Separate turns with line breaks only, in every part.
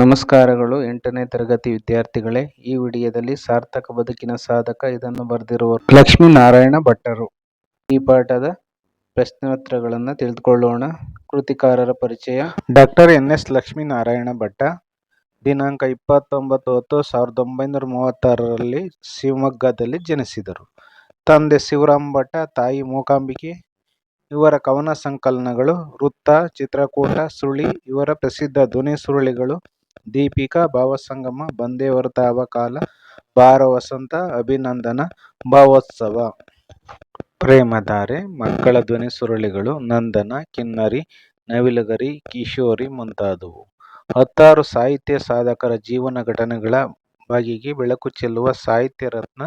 ನಮಸ್ಕಾರಗಳು. ಎಂಟನೇ ತರಗತಿ ವಿದ್ಯಾರ್ಥಿಗಳೇ, ಈ ವಿಡಿಯೋದಲ್ಲಿ ಸಾರ್ಥಕ ಬದುಕಿನ ಸಾಧಕ ಇದನ್ನು ಬರೆದಿರುವ ಲಕ್ಷ್ಮೀನಾರಾಯಣ ಭಟ್ಟರು. ಈ ಪಾಠದ ಪ್ರಶ್ನೋತ್ತರಗಳನ್ನು ತಿಳಿದುಕೊಳ್ಳೋಣ. ಕೃತಿಕಾರರ ಪರಿಚಯ, doctor N S Lakshminarayana Bhatta. ದಿನಾಂಕ ಇಪ್ಪತ್ತೊಂಬತ್ತು ಹತ್ತು ಸಾವಿರದ ಒಂಬೈನೂರ ಮೂವತ್ತಾರರಲ್ಲಿ ಶಿವಮೊಗ್ಗದಲ್ಲಿ ಜನಿಸಿದರು. ತಂದೆ ಶಿವರಾಮ್ ಭಟ್ಟ, ತಾಯಿ ಮೂಕಾಂಬಿಕೆ. ಇವರ ಕವನ ಸಂಕಲನಗಳು ವೃತ್ತ, ಚಿತ್ರಕೂಟ ಸುಳಿ ಇವರ ಪ್ರಸಿದ್ಧ ಧ್ವನಿ ಸುರುಳಿಗಳು ದೀಪಿಕಾ ಭಾವಸಂಗಮ ಬಂದೇ ಹೊರತಾವ ಕಾಲ ಬಾರ ವಸಂತ ಅಭಿನಂದನ ಭಾವೋತ್ಸವ. ಪ್ರೇಮಧಾರೆ, ಮಕ್ಕಳ ಧ್ವನಿ ಸುರುಳಿಗಳು, ನಂದನ, ಕಿನ್ನರಿ, ನವಿಲಗರಿ, ಕಿಶೋರಿ ಮುಂತಾದವು. ಹತ್ತಾರು ಸಾಹಿತ್ಯ ಸಾಧಕರ ಜೀವನ ಘಟನೆಗಳ ಬಗೆಗೆ ಬೆಳಕು ಚೆಲ್ಲುವ ಸಾಹಿತ್ಯ ರತ್ನ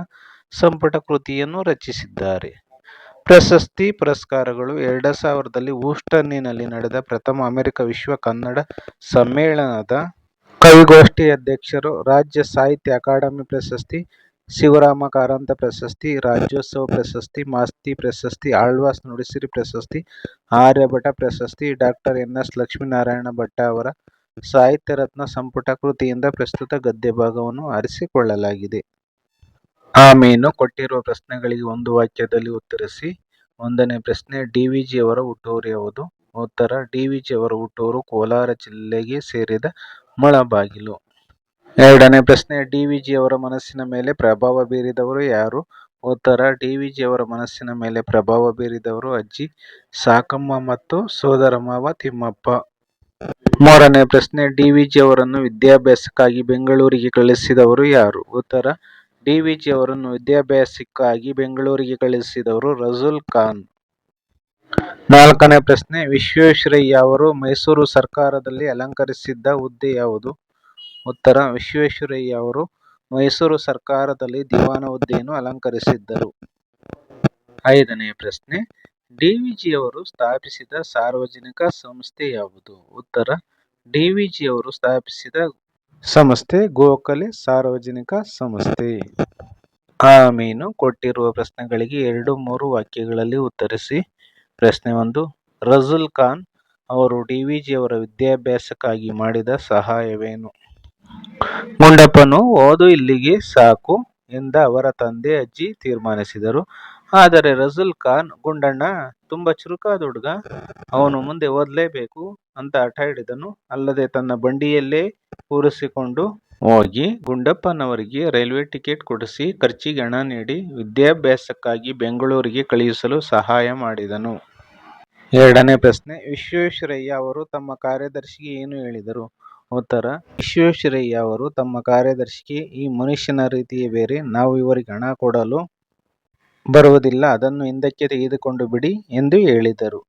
ಸಂಪುಟ ಕೃತಿಯನ್ನು ರಚಿಸಿದ್ದಾರೆ. ಪ್ರಶಸ್ತಿ ಪುರಸ್ಕಾರಗಳು ಎರಡು ಸಾವಿರದಲ್ಲಿ ಹೂಸ್ಟನ್ನಿನಲ್ಲಿ ನಡೆದ ಪ್ರಥಮ ಅಮೆರಿಕ ವಿಶ್ವ ಕನ್ನಡ ಸಮ್ಮೇಳನದ ಕವಿಗೋಷ್ಠಿ ಅಧ್ಯಕ್ಷರು ರಾಜ್ಯ ಸಾಹಿತ್ಯ ಅಕಾಡೆಮಿ ಪ್ರಶಸ್ತಿ, ಶಿವರಾಮ ಕಾರಂತ ಪ್ರಶಸ್ತಿ, ರಾಜ್ಯೋತ್ಸವ ಪ್ರಶಸ್ತಿ, ಮಾಸ್ತಿ ಪ್ರಶಸ್ತಿ, ಆಳ್ವಾಸ್ ನುಡಿಸಿರಿ ಪ್ರಶಸ್ತಿ, ಆರ್ಯಭಟ ಪ್ರಶಸ್ತಿ, doctor N S Lakshminarayana Bhatta ಅವರ ಸಾಹಿತ್ಯ ರತ್ನ ಸಂಪುಟ ಕೃತಿಯಿಂದ ಪ್ರಸ್ತುತ ಗದ್ಯ ಭಾಗವನ್ನು ಆರಿಸಿಕೊಳ್ಳಲಾಗಿದೆ. ಆಮೇನು ಕೊಟ್ಟಿರುವ ಪ್ರಶ್ನೆಗಳಿಗೆ ಒಂದು ವಾಕ್ಯದಲ್ಲಿ ಉತ್ತರಿಸಿ, ಒಂದನೇ ಪ್ರಶ್ನೆ ಡಿವಿಜಿ ಅವರ ಹುಟ್ಟೂರು ಯಾವುದು? ಉತ್ತರ ಡಿವಿಜಿ ಅವರ ಹುಟ್ಟೂರು ಕೋಲಾರ ಜಿಲ್ಲೆಗೆ ಸೇರಿದ ಮುಳಬಾಗಿಲು. ಎರಡನೇ ಪ್ರಶ್ನೆ, ಡಿವಿಜಿ ಅವರ ಮನಸ್ಸಿನ ಮೇಲೆ ಪ್ರಭಾವ ಬೀರಿದವರು ಯಾರು? ಉತ್ತರ, ಡಿವಿಜಿ ಅವರ ಮನಸ್ಸಿನ ಮೇಲೆ ಪ್ರಭಾವ ಬೀರಿದವರು ಅಜ್ಜಿ, ಸಾಕಮ್ಮ ಮತ್ತು ಸೋದರ ಮಾವ ತಿಮ್ಮಪ್ಪ. ಮೂರನೇ ಪ್ರಶ್ನೆ, ಡಿವಿಜಿ ಅವರನ್ನು ವಿದ್ಯಾಭ್ಯಾಸಕ್ಕಾಗಿ ಬೆಂಗಳೂರಿಗೆ ಕಳಿಸಿದವರು ಯಾರು? ಉತ್ತರ, ಡಿವಿಜಿ ಅವರನ್ನು ವಿದ್ಯಾಭ್ಯಾಸಕ್ಕಾಗಿ ಬೆಂಗಳೂರಿಗೆ ಕಳಿಸಿದವರು ರಜುಲ್ ಖಾನ್. ನಾಲ್ಕನೇ ಪ್ರಶ್ನೆ, ವಿಶ್ವೇಶ್ವರಯ್ಯ ಅವರು ಮೈಸೂರು ಸರ್ಕಾರದಲ್ಲಿ ಅಲಂಕರಿಸಿದ್ದ ಹುದ್ದೆ ಯಾವುದು? ಉತ್ತರ, ವಿಶ್ವೇಶ್ವರಯ್ಯ ಅವರು ಮೈಸೂರು ಸರ್ಕಾರದಲ್ಲಿ ದಿವಾನ ಹುದ್ದೆಯನ್ನು ಅಲಂಕರಿಸಿದ್ದರು. ಐದನೇ ಪ್ರಶ್ನೆ ಡಿವಿಜಿ ಅವರು ಸ್ಥಾಪಿಸಿದ ಸಾರ್ವಜನಿಕ ಸಂಸ್ಥೆ ಯಾವುದು? ಉತ್ತರ ಡಿವಿಜಿ ಅವರು ಸ್ಥಾಪಿಸಿದ ಸಂಸ್ಥೆ ಗೋಖಲೆ ಸಾರ್ವಜನಿಕ ಸಂಸ್ಥೆ. ಆಮೀನು ಕೊಟ್ಟಿರುವ ಪ್ರಶ್ನೆಗಳಿಗೆ ಎರಡು ಮೂರು ವಾಕ್ಯಗಳಲ್ಲಿ ಉತ್ತರಿಸಿ. ಪ್ರಶ್ನೆ ಒಂದು. ರಜುಲ್ ಖಾನ್ ಅವರು ಡಿವಿಜಿ ಅವರ ವಿದ್ಯಾಭ್ಯಾಸಕ್ಕಾಗಿ ಮಾಡಿದ ಸಹಾಯವೇನು? ಗುಂಡಪ್ಪನು ಓದು ಇಲ್ಲಿಗೆ ಸಾಕು ಎಂದ ಅವರ ತಂದೆ ಅಜ್ಜಿ ತೀರ್ಮಾನಿಸಿದರು. ಆದರೆ ರಜುಲ್ ಖಾನ್, ಗುಂಡಣ್ಣ, ತುಂಬ ಚುರುಕಾದ ಹುಡುಗ, ಅವನು ಮುಂದೆ ಓದಲೇಬೇಕು ಅಂತ ಹಠ ಹಿಡಿದನು. ಅಲ್ಲದೆ ತನ್ನ ಬಂಡಿಯಲ್ಲೇ ಕೂರಿಸಿಕೊಂಡು ಹೋಗಿ ಗುಂಡಪ್ಪನವರಿಗೆ ರೈಲ್ವೆ ಟಿಕೆಟ್ ಕೊಡಿಸಿ ಖರ್ಚಿಗೆ ಹಣ ನೀಡಿ ವಿದ್ಯಾಭ್ಯಾಸಕ್ಕಾಗಿ ಬೆಂಗಳೂರಿಗೆ ಕಳುಹಿಸಲು ಸಹಾಯ ಮಾಡಿದನು. ಎರಡನೇ ಪ್ರಶ್ನೆ, ವಿಶ್ವೇಶ್ವರಯ್ಯ ಅವರು ತಮ್ಮ ಕಾರ್ಯದರ್ಶಿಗೆ ಏನು ಹೇಳಿದರು? ಉತ್ತರ, ವಿಶ್ವೇಶ್ವರಯ್ಯ ಅವರು ತಮ್ಮ ಕಾರ್ಯದರ್ಶಿಗೆ ಈ ಮನುಷ್ಯನ ರೀತಿಯೇ ಬೇರೆ, ನಾವು ಇವರಿಗೆ ಹಣ ಕೊಡಲು ಬರುವುದಿಲ್ಲ, ಅದನ್ನು ಹಿಂದಕ್ಕೆ ತೆಗೆದುಕೊಂಡು ಬಿಡಿ ಎಂದು ಹೇಳಿದರು.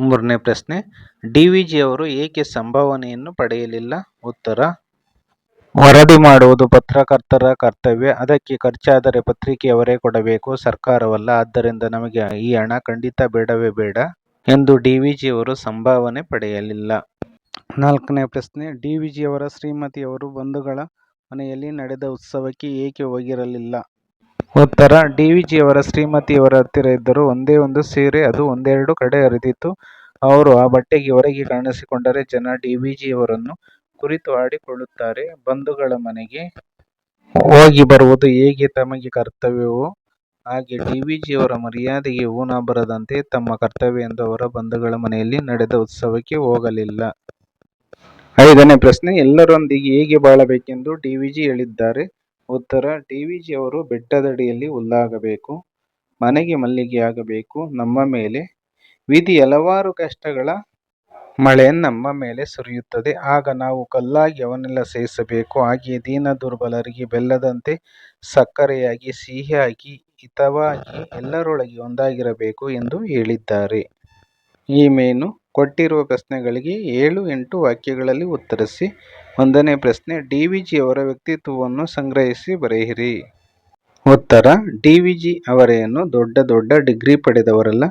ಮೂರನೇ ಪ್ರಶ್ನೆ ಡಿವಿಜಿ ಅವರು ಏಕೆ ಸಂಭಾವನೆಯನ್ನು ಪಡೆಯಲಿಲ್ಲ? ಉತ್ತರ ವರದಿ ಮಾಡುವುದು ಪತ್ರಕರ್ತರ ಕರ್ತವ್ಯ. ಅದಕ್ಕೆ ಖರ್ಚಾದರೆ ಪತ್ರಿಕೆಯವರೇ ಕೊಡಬೇಕು. ಸರ್ಕಾರವಲ್ಲ. ಆದ್ದರಿಂದ ನಮಗೆ ಈ ಹಣ ಖಂಡಿತ ಬೇಡವೇ ಬೇಡ ಎಂದು ಡಿವಿಜಿ ಅವರು ಸಂಭಾವನೆ ಪಡೆಯಲಿಲ್ಲ. ನಾಲ್ಕನೇ ಪ್ರಶ್ನೆ ಡಿವಿಜಿ ಅವರ ಶ್ರೀಮತಿಯವರು ಬಂಧುಗಳ ಮನೆಯಲ್ಲಿ ನಡೆದ ಉತ್ಸವಕ್ಕೆ ಏಕೆ ಹೋಗಿರಲಿಲ್ಲ? ಉತ್ತರ ಡಿವಿಜಿ ಅವರ ಶ್ರೀಮತಿಯವರ ಹತ್ತಿರ ಇದ್ದರು ಒಂದೇ ಒಂದು ಸೀರೆ, ಅದು ಒಂದೆರಡು ಕಡೆ ಹರಿದಿತ್ತು. ಅವರು ಆ ಬಟ್ಟೆಗೆ ಹೊರಗೆ ಕಾಣಿಸಿಕೊಂಡರೆ ಜನ ಡಿವಿಜಿ ಅವರನ್ನು ಕುರಿತು ಆಡಿಕೊಳ್ಳುತ್ತಾರೆ ಬಂಧುಗಳ ಮನೆಗೆ. ಹೋಗಿ ಬರುವುದು ಹೇಗೆ ತಮಗೆ ಕರ್ತವ್ಯವೋ? ಹಾಗೆ ಡಿವಿಜಿ ಅವರ ಮರ್ಯಾದೆಗೆ ಊನ ಬರದಂತೆ ತಮ್ಮ ಕರ್ತವ್ಯ ಎಂದು ಅವರ ಬಂಧುಗಳ ಮನೆಯಲ್ಲಿ ನಡೆದ ಉತ್ಸವಕ್ಕೆ ಹೋಗಲಿಲ್ಲ. ಐದನೇ ಪ್ರಶ್ನೆ, ಎಲ್ಲರೊಂದಿಗೆ ಹೇಗೆ ಬಾಳಬೇಕೆಂದು ಡಿವಿಜಿ ಹೇಳಿದ್ದಾರೆ. ಉತ್ತರ, ಡಿವಿಜಿ ಅವರು ಬೆಟ್ಟದಡಿಯಲ್ಲಿ ಹುಲ್ಲಾಗಬೇಕು, ಮನೆಗೆ ಮಲ್ಲಿಗೆಯಾಗಬೇಕು, ನಮ್ಮ ಮೇಲೆ. ವಿಧಿ ಹಲವಾರು ಕಷ್ಟಗಳ ಮಳೆ ನಮ್ಮ ಮೇಲೆ ಸುರಿಯುತ್ತದೆ. ಆಗ ನಾವು ಕಲ್ಲಾಗಿ ಅವನ್ನೆಲ್ಲ ಸೇವಿಸಬೇಕು ಹಾಗೆಯೇ ದೀನ ದುರ್ಬಲರಿಗೆ ಬೆಲ್ಲದಂತೆ ಸಕ್ಕರೆಯಾಗಿ, ಸಿಹಿಯಾಗಿ, ಹಿತವಾಗಿ ಎಲ್ಲರೊಳಗೆ ಒಂದಾಗಿರಬೇಕು ಎಂದು ಹೇಳಿದ್ದಾರೆ. ಈ ಮೇನು ಕೊಟ್ಟಿರುವ ಪ್ರಶ್ನೆಗಳಿಗೆ ಏಳು ಎಂಟು ವಾಕ್ಯಗಳಲ್ಲಿ ಉತ್ತರಿಸಿ, ಒಂದನೇ ಪ್ರಶ್ನೆ ಡಿವಿಜಿ ಅವರ ವ್ಯಕ್ತಿತ್ವವನ್ನು ಸಂಗ್ರಹಿಸಿ ಬರೆಯಿರಿ. ಉತ್ತರ, ಡಿ ವಿಜಿ ಅವರೇನು ದೊಡ್ಡ ದೊಡ್ಡ ಡಿಗ್ರಿ ಪಡೆದವರಲ್ಲ?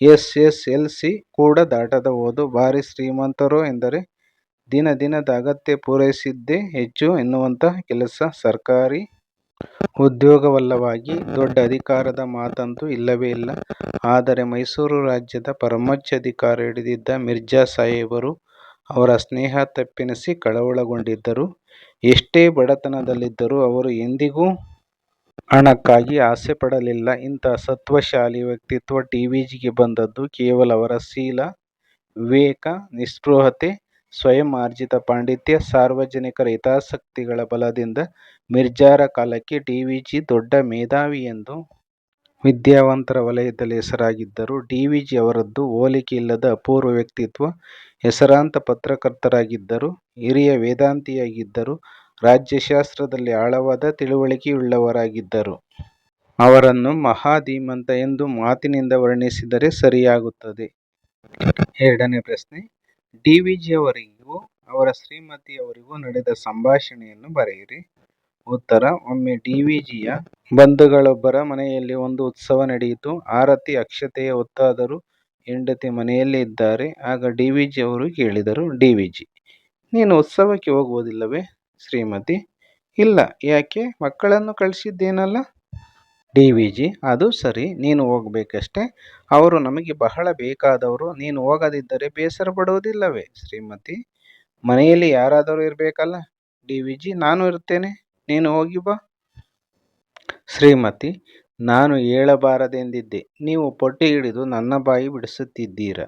ಎಸ್ ಎಸ್ ಎಲ್ ಸಿ ಕೂಡ ದಾಟದ ಓದು ಭಾರಿ ಶ್ರೀಮಂತರು ಎಂದರೆ ದಿನ ದಿನದ ಅಗತ್ಯ ಪೂರೈಸಿದ್ದೇ ಹೆಚ್ಚು ಎನ್ನುವಂತಹ ಕೆಲಸ ಸರ್ಕಾರಿ ಉದ್ಯೋಗವಲ್ಲವಾಗಿ ದೊಡ್ಡ ಅಧಿಕಾರದ ಮಾತಂತೂ ಇಲ್ಲವೇ ಇಲ್ಲ ಆದರೆ ಮೈಸೂರು ರಾಜ್ಯದ ಪರಮೋಚ್ಚ ಅಧಿಕಾರ ಹಿಡಿದಿದ್ದ ಮಿರ್ಜಾ ಸಾಹೇಬರು ಅವರ ಸ್ನೇಹ ತಪ್ಪೆನಿಸಿ ಕಳವಳಗೊಂಡಿದ್ದರು. ಎಷ್ಟೇ ಬಡತನದಲ್ಲಿದ್ದರೂ ಅವರು ಎಂದಿಗೂ ಹಣಕ್ಕಾಗಿ ಆಸೆ ಪಡಲಿಲ್ಲ ಇಂತಹ ಸತ್ವಶಾಲಿ ವ್ಯಕ್ತಿತ್ವ ಡಿವಿಜಿಗೆ ಬಂದದ್ದು ಕೇವಲ ಅವರ ಶೀಲ, ವಿವೇಕ, ನಿಸ್ಪೃಹತೆ, ಸ್ವಯಂ ಆರ್ಜಿತ ಪಾಂಡಿತ್ಯ, ಸಾರ್ವಜನಿಕರ ಹಿತಾಸಕ್ತಿಗಳ ಬಲದಿಂದ. ಮಿರ್ಜಾರ ಕಾಲಕ್ಕೆ ಡಿವಿಜಿ ದೊಡ್ಡ ಮೇಧಾವಿ ಎಂದು ವಿದ್ಯಾವಂತರ ವಲಯದಲ್ಲಿ ಹೆಸರಾಗಿದ್ದರು. ಡಿವಿಜಿ ಅವರದ್ದು ಹೋಲಿಕೆ ಇಲ್ಲದ ಅಪೂರ್ವ ವ್ಯಕ್ತಿತ್ವ. ಹೆಸರಾಂತ ಪತ್ರಕರ್ತರಾಗಿದ್ದರು. ಹಿರಿಯ ವೇದಾಂತಿಯಾಗಿದ್ದರು. ರಾಜ್ಯಶಾಸ್ತ್ರದಲ್ಲಿ ಆಳವಾದ ತಿಳುವಳಿಕೆಯುಳ್ಳವರಾಗಿದ್ದರು. ಅವರನ್ನು ಮಹಾಧೀಮಂತ ಎಂದು ಮಾತಿನಿಂದ ವರ್ಣಿಸಿದರೆ ಸರಿಯಾಗುತ್ತದೆ. ಎರಡನೇ ಪ್ರಶ್ನೆ ಡಿವಿಜಿಯವರಿಗೂ ಅವರ ಶ್ರೀಮತಿಯವರಿಗೂ ನಡೆದ ಸಂಭಾಷಣೆಯನ್ನು ಬರೆಯಿರಿ. ಉತ್ತರ ಒಮ್ಮೆ ಡಿವಿಜಿಯ ಬಂಧುಗಳೊಬ್ಬರ ಮನೆಯಲ್ಲಿ ಒಂದು ಉತ್ಸವ ನಡೆಯಿತು. ಆರತಿ, ಅಕ್ಷತೆಯ ಹೊತ್ತಾದರೂ ಹೆಂಡತಿ ಮನೆಯಲ್ಲೇ ಇದ್ದಾರೆ. ಆಗ ಡಿವಿಜಿಯವರು ಕೇಳಿದರು ಡಿವಿಜಿ: ನೀನು ಉತ್ಸವಕ್ಕೆ ಹೋಗುವುದಿಲ್ಲವೇ? ಶ್ರೀಮತಿ: ಇಲ್ಲ. ಯಾಕೆ? ಮಕ್ಕಳನ್ನು ಕಳಿಸಿದ್ದೇನಲ್ಲ. ಡಿ ವಿ ಜಿ ಅದು ಸರಿ. ನೀನು ಹೋಗಬೇಕಷ್ಟೆ. ಅವರು ನಮಗೆ ಬಹಳ ಬೇಕಾದವರು. ನೀನು ಹೋಗದಿದ್ದರೆ ಬೇಸರ ಪಡುವುದಿಲ್ಲವೇ ಶ್ರೀಮತಿ: ಮನೆಯಲ್ಲಿ ಯಾರಾದರೂ ಇರಬೇಕಲ್ಲ. ಡಿ ವಿ ಜಿ ನಾನು ಇರ್ತೇನೆ ನೀನು ಹೋಗಿ ಬಾ. ಶ್ರೀಮತಿ: ನಾನು ಹೇಳಬಾರದೆಂದಿದ್ದೆ. ನೀವು ಪೊಟ್ಟಿ ಹಿಡಿದು ನನ್ನ ಬಾಯಿ ಬಿಡಿಸುತ್ತಿದ್ದೀರ.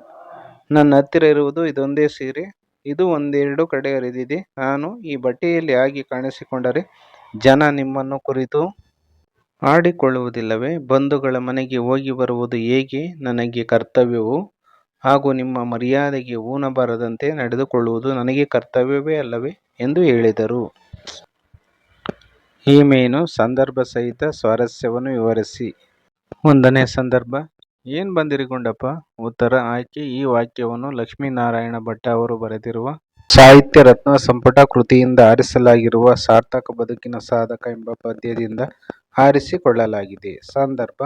ನನ್ನ ಹತ್ತಿರ ಇರುವುದು ಇದೊಂದೇ ಸೀರೆ. ಇದು ಒಂದೆರಡು ಕಡೆ ಹರಿದಿದೆ. ನಾನು ಈ ಬಟ್ಟೆಯಲ್ಲಿ ಆಗಿ ಕಾಣಿಸಿಕೊಂಡರೆ ಜನ ನಿಮ್ಮನ್ನು ಕುರಿತು ಆಡಿಕೊಳ್ಳುವುದಿಲ್ಲವೇ? ಬಂಧುಗಳ ಮನೆಗೆ ಹೋಗಿ ಬರುವುದು ಹೇಗೆ ನನಗೆ ಕರ್ತವ್ಯವು ಹಾಗೂ ನಿಮ್ಮ ಮರ್ಯಾದೆಗೆ ಊನಬಾರದಂತೆ ನಡೆದುಕೊಳ್ಳುವುದು ನನಗೆ ಕರ್ತವ್ಯವೇ ಅಲ್ಲವೇ? ಎಂದು ಹೇಳಿದರು. ಈ ಮೇನು ಸಂದರ್ಭ ಸಹಿತ ಸ್ವಾರಸ್ಯವನ್ನು ವಿವರಿಸಿ. ಒಂದನೇ ಸಂದರ್ಭ: ಏನ್ ಬಂದಿರಿ ಗುಂಡಪ್ಪ? ಉತ್ತರ ಆಯ್ಕೆ ಈ ವಾಕ್ಯವನ್ನು ಲಕ್ಷ್ಮೀನಾರಾಯಣ ಭಟ್ಟ ಅವರು ಬರೆದಿರುವ ಸಾಹಿತ್ಯ ರತ್ನ ಸಂಪುಟ ಕೃತಿಯಿಂದ ಆರಿಸಲಾಗಿರುವ ಸಾರ್ಥಕ ಬದುಕಿನ ಸಾಧಕ ಎಂಬ ಪದ್ಯದಿಂದ ಆರಿಸಿಕೊಳ್ಳಲಾಗಿದೆ. ಸಂದರ್ಭ: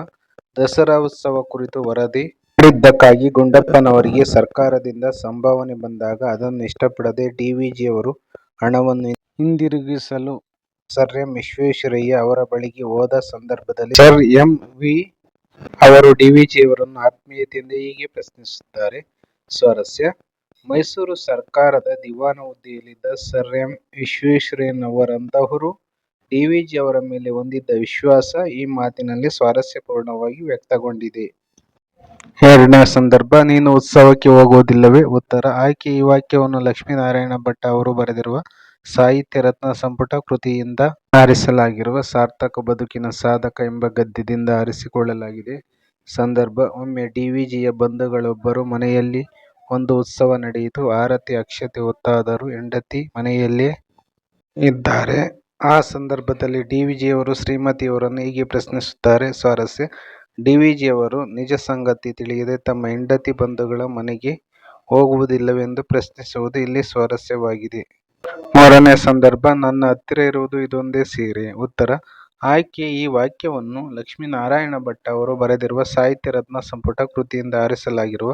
ದಸರಾ ಉತ್ಸವ ಕುರಿತು ವರದಿ ಮಾಡಿದ್ದಕ್ಕಾಗಿ ಗುಂಡಪ್ಪನವರಿಗೆ ಸರ್ಕಾರದಿಂದ ಸಂಭಾವನೆ ಬಂದಾಗ ಅದನ್ನು ಇಷ್ಟಪಡದೆ ಡಿವಿಜಿಯವರು ಹಣವನ್ನು ಹಿಂದಿರುಗಿಸಲು ಸರ್ ಎಂ. ವಿಶ್ವೇಶ್ವರಯ್ಯ ಅವರ ಬಳಿಗೆ ಹೋದ ಸಂದರ್ಭದಲ್ಲಿ ಸರ್ ಎಂ. ವಿ. ಅವರು ಡಿವಿಜಿಯವರನ್ನು ಆತ್ಮೀಯತೆಯಿಂದ ಹೀಗೆ ಪ್ರಶ್ನಿಸುತ್ತಾರೆ. ಸ್ವಾರಸ್ಯ: ಮೈಸೂರು ಸರ್ಕಾರದ ದಿವಾನ ಹುದ್ದೆಯಲ್ಲಿದ್ದ ಸರ್ ಎಂ. ವಿಶ್ವೇಶ್ವರಯ್ಯನವರಂತಹವರು ಡಿವಿಜಿಯವರ ಮೇಲೆ ಹೊಂದಿದ್ದ ವಿಶ್ವಾಸ ಈ ಮಾತಿನಲ್ಲಿ ಸ್ವಾರಸ್ಯಪೂರ್ಣವಾಗಿ ವ್ಯಕ್ತಗೊಂಡಿದೆ. ಎರಡನೇ ಸಂದರ್ಭ: ನೀನು ಉತ್ಸವಕ್ಕೆ ಹೋಗುವುದಿಲ್ಲವೇ? ಉತ್ತರ, ಆಯ್ಕೆ ಈ ವಾಕ್ಯವನ್ನು ಲಕ್ಷ್ಮೀನಾರಾಯಣ ಭಟ್ ಅವರು ಬರೆದಿರುವ ಸಾಹಿತ್ಯ ರತ್ನ ಸಂಪುಟ ಕೃತಿಯಿಂದ ಆರಿಸಲಾಗಿರುವ ಸಾರ್ಥಕ ಬದುಕಿನ ಸಾಧಕ ಎಂಬ ಗದ್ಯದಿಂದ ಆರಿಸಿಕೊಳ್ಳಲಾಗಿದೆ. ಸಂದರ್ಭ: ಒಮ್ಮೆ ಡಿವಿಜಿಯ ಬಂಧುಗಳೊಬ್ಬರು ಮನೆಯಲ್ಲಿ ಒಂದು ಉತ್ಸವ ನಡೆಯಿತು. ಆರತಿ, ಅಕ್ಷತೆ ಹೊತ್ತಾದರೂ ಹೆಂಡತಿ ಮನೆಯಲ್ಲೇ ಇದ್ದಾರೆ. ಆ ಸಂದರ್ಭದಲ್ಲಿ ಡಿವಿಜಿಯವರು ಶ್ರೀಮತಿಯವರನ್ನು ಹೀಗೆ ಪ್ರಶ್ನಿಸುತ್ತಾರೆ. ಸ್ವಾರಸ್ಯ: ಡಿವಿಜಿಯವರು ನಿಜ ಸಂಗತಿ ತಿಳಿಯದೆ ತಮ್ಮ ಹೆಂಡತಿ ಬಂಧುಗಳ ಮನೆಗೆ ಹೋಗುವುದಿಲ್ಲವೆಂದು ಪ್ರಶ್ನಿಸುವುದು ಇಲ್ಲಿ ಸ್ವಾರಸ್ಯವಾಗಿದೆ. ಮೂರನೇ ಸಂದರ್ಭ: ನನ್ನ ಹತ್ತಿರ ಇರುವುದು ಇದೊಂದೇ ಸೀರೆ. ಉತ್ತರ, ಆಯ್ಕೆ ಈ ವಾಕ್ಯವನ್ನು ಲಕ್ಷ್ಮೀನಾರಾಯಣ ಭಟ್ ಅವರು ಬರೆದಿರುವ ಸಾಹಿತ್ಯ ರತ್ನ ಸಂಪುಟ ಕೃತಿಯಿಂದ ಆರಿಸಲಾಗಿರುವ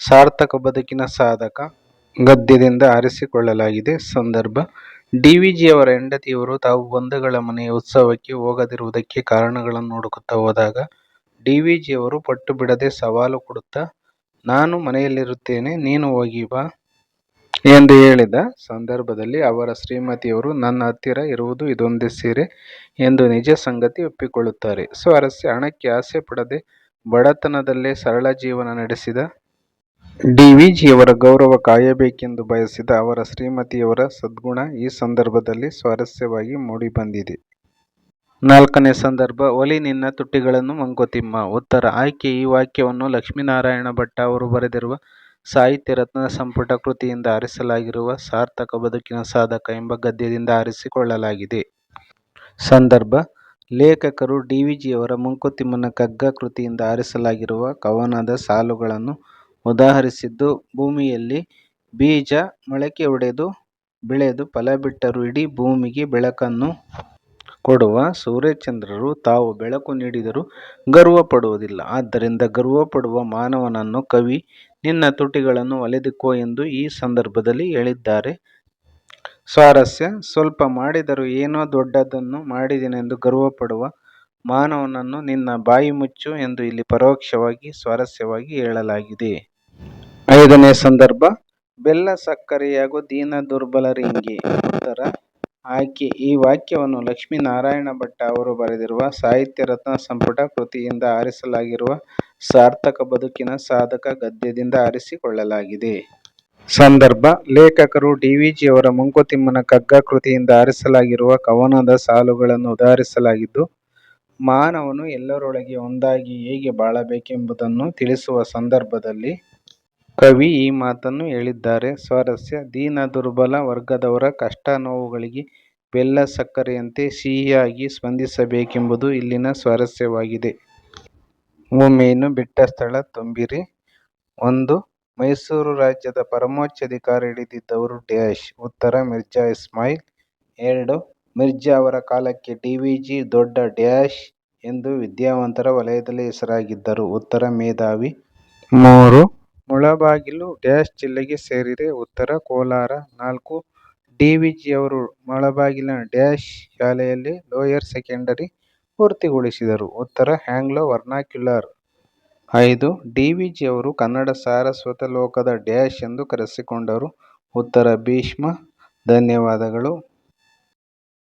ಸಾರ್ಥಕ ಬದುಕಿನ ಸಾಧಕ ಗದ್ಯದಿಂದ ಆರಿಸಿಕೊಳ್ಳಲಾಗಿದೆ. ಸಂದರ್ಭ: ಡಿವಿಜಿಯವರ ಹೆಂಡತಿಯವರು ತಾವು ಬಂಧುಗಳ ಮನೆಯ ಉತ್ಸವಕ್ಕೆ ಹೋಗದಿರುವುದಕ್ಕೆ ಕಾರಣಗಳನ್ನು ಹುಡುಕುತ್ತಾ ಹೋದಾಗ, ಡಿವಿಜಿಯವರು ಪಟ್ಟು ಬಿಡದೆ ಸವಾಲು ಕೊಡುತ್ತಾ, ನಾನು ಮನೆಯಲ್ಲಿರುತ್ತೇನೆ. ನೀನು ಹೋಗಿ ಬಾ. ಎಂದು ಹೇಳಿದ ಸಂದರ್ಭದಲ್ಲಿ ಅವರ ಶ್ರೀಮತಿಯವರು, ನನ್ನ ಹತ್ತಿರ ಇರುವುದು ಇದೊಂದೇ ಸೀರೆ ಎಂದು ನಿಜ ಸಂಗತಿ ಒಪ್ಪಿಕೊಳ್ಳುತ್ತಾರೆ. ಸ್ವಾರಸ್ಯ: ಹಣಕ್ಕೆ ಆಸೆ ಪಡದೆ ಬಡತನದಲ್ಲೇ ಸರಳ ಜೀವನ ನಡೆಸಿದ ಡಿವಿಜಿಯವರ ಗೌರವ ಕಾಯಬೇಕೆಂದು ಬಯಸಿದ ಅವರ ಶ್ರೀಮತಿಯವರ ಸದ್ಗುಣ ಈ ಸಂದರ್ಭದಲ್ಲಿ ಸ್ವಾರಸ್ಯವಾಗಿ ಮೂಡಿಬಂದಿದೆ. ನಾಲ್ಕನೇ ಸಂದರ್ಭ: ಒಲಿ ನಿನ್ನ ತುಟಿಗಳನ್ನು ಮಂಕುತಿಮ್ಮ. ಉತ್ತರ, ಆಯ್ಕೆ ಈ ವಾಕ್ಯವನ್ನು ಲಕ್ಷ್ಮೀನಾರಾಯಣ ಭಟ್ಟ ಅವರು ಬರೆದಿರುವ ಸಾಹಿತ್ಯ ರತ್ನ ಸಂಪುಟ ಕೃತಿಯಿಂದ ಆರಿಸಲಾಗಿರುವ ಸಾರ್ಥಕ ಬದುಕಿನ ಸಾಧಕ ಎಂಬ ಗದ್ಯದಿಂದ ಆರಿಸಿಕೊಳ್ಳಲಾಗಿದೆ. ಸಂದರ್ಭ: ಲೇಖಕರು ಡಿವಿಜಿಯವರ ಮಂಕುತಿಮ್ಮನ ಕಗ್ಗ ಕೃತಿಯಿಂದ ಆರಿಸಲಾಗಿರುವ ಕವನದ ಸಾಲುಗಳನ್ನು ಉದಾಹರಿಸಿದ್ದು, ಭೂಮಿಯಲ್ಲಿ ಬೀಜ ಮೊಳಕೆ ಒಡೆದು ಬೆಳೆದು ಫಲ ಬಿಟ್ಟರೂ ಇಡೀ ಭೂಮಿಗೆ ಬೆಳಕನ್ನು ಕೊಡುವ ಸೂರ್ಯಚಂದ್ರರು ತಾವು ಬೆಳಕು ನೀಡಿದರೂ ಗರ್ವಪಡುವುದಿಲ್ಲ. ಆದ್ದರಿಂದ ಗರ್ವಪಡುವ ಮಾನವನನ್ನು ಕವಿ ನಿನ್ನ ತುಟಿಗಳನ್ನು ಒಲೆದುಕೋ ಎಂದು ಈ ಸಂದರ್ಭದಲ್ಲಿ ಹೇಳಿದ್ದಾರೆ. ಸ್ವಾರಸ್ಯ: ಸ್ವಲ್ಪ ಮಾಡಿದರೂ ಏನೋ ದೊಡ್ಡದನ್ನು ಮಾಡಿದೆನೆಂದು ಗರ್ವಪಡುವ ಮಾನವನನ್ನು ನಿನ್ನ ಬಾಯಿ ಮುಚ್ಚು ಎಂದು ಇಲ್ಲಿ ಪರೋಕ್ಷವಾಗಿ, ಸ್ವಾರಸ್ಯವಾಗಿ ಹೇಳಲಾಗಿದೆ. ಐದನೇ ಸಂದರ್ಭ: ಬೆಲ್ಲ ಸಕ್ಕರೆಯಾಗೋ ದೀನ ದುರ್ಬಲರಿಂಗೆ ಉತ್ತರ ಆಯ್ಕೆ ಈ ವಾಕ್ಯವನ್ನು ಲಕ್ಷ್ಮೀನಾರಾಯಣ ಭಟ್ಟ ಅವರು ಬರೆದಿರುವ ಸಾಹಿತ್ಯ ರತ್ನ ಸಂಪುಟ ಕೃತಿಯಿಂದ ಆರಿಸಲಾಗಿರುವ ಸಾರ್ಥಕ ಬದುಕಿನ ಸಾಧಕ ಗದ್ಯದಿಂದ ಆರಿಸಿಕೊಳ್ಳಲಾಗಿದೆ. ಸಂದರ್ಭ, ಲೇಖಕರು ಡಿವಿಜಿಯವರ ಮಂಕುತಿಮ್ಮನ ಕಗ್ಗ ಕೃತಿಯಿಂದ ಆರಿಸಲಾಗಿರುವ ಕವನದ ಸಾಲುಗಳನ್ನು ಉದಾಹರಿಸಲಾಗಿದ್ದು, ಮಾನವನು ಎಲ್ಲರೊಳಗೆ ಒಂದಾಗಿ ಹೇಗೆ ಬಾಳಬೇಕೆಂಬುದನ್ನು ತಿಳಿಸುವ ಸಂದರ್ಭದಲ್ಲಿ ಕವಿ ಈ ಮಾತನ್ನು ಹೇಳಿದ್ದಾರೆ. ಸ್ವಾರಸ್ಯ, ದೀನ ದುರ್ಬಲ ವರ್ಗದವರ ಕಷ್ಟ ನೋವುಗಳಿಗೆ ಬೆಲ್ಲ ಸಕ್ಕರೆಯಂತೆ ಸಿಹಿಯಾಗಿ ಸ್ಪಂದಿಸಬೇಕೆಂಬುದು ಇಲ್ಲಿನ ಸ್ವಾರಸ್ಯವಾಗಿದೆ. ಒಮ್ಮೆಯನ್ನು ಬಿಟ್ಟ ಸ್ಥಳ ತುಂಬಿರಿ. ಒಂದು, ಮೈಸೂರು ರಾಜ್ಯದ ಪರಮೋಚ್ಚ ಅಧಿಕಾರಿ ಹಿಡಿದಿದ್ದವರು ಡ್ಯಾಶ್, ಉತ್ತರ ಮಿರ್ಜಾ ಇಸ್ಮಾಯಿಲ್, ಎರಡು, ಮಿರ್ಜಾ ಅವರ ಕಾಲಕ್ಕೆ ಡಿವಿಜಿ ದೊಡ್ಡ ಡ್ಯಾಶ್ ಎಂದು ವಿದ್ಯಾವಂತರ ವಲಯದಲ್ಲಿ ಹೆಸರಾಗಿದ್ದರು. ಉತ್ತರ ಮೇಧಾವಿ. ಮೂರು ಮುಳಬಾಗಿಲು ಡ್ಯಾಶ್ ಜಿಲ್ಲೆಗೆ ಸೇರಿದೆ. ಉತ್ತರ ಕೋಲಾರ ನಾಲ್ಕು ಡಿವಿಜಿಯವರು ಮುಳಬಾಗಿಲಿನ ಡ್ಯಾಶ್ ಶಾಲೆಯಲ್ಲಿ ಲೋಯರ್ ಸೆಕೆಂಡರಿ ಪೂರ್ತಿಗೊಳಿಸಿದರು. ಉತ್ತರ ಆಂಗ್ಲೋ ವರ್ನಾಕ್ಯುಲರ್ ಐದು ಡಿವಿಜಿಯವರು ಕನ್ನಡ ಸಾರಸ್ವತ ಲೋಕದ ಡ್ಯಾಶ್ ಎಂದು ಕರೆಸಿಕೊಂಡರು. ಉತ್ತರ ಭೀಷ್ಮ, ಧನ್ಯವಾದಗಳು.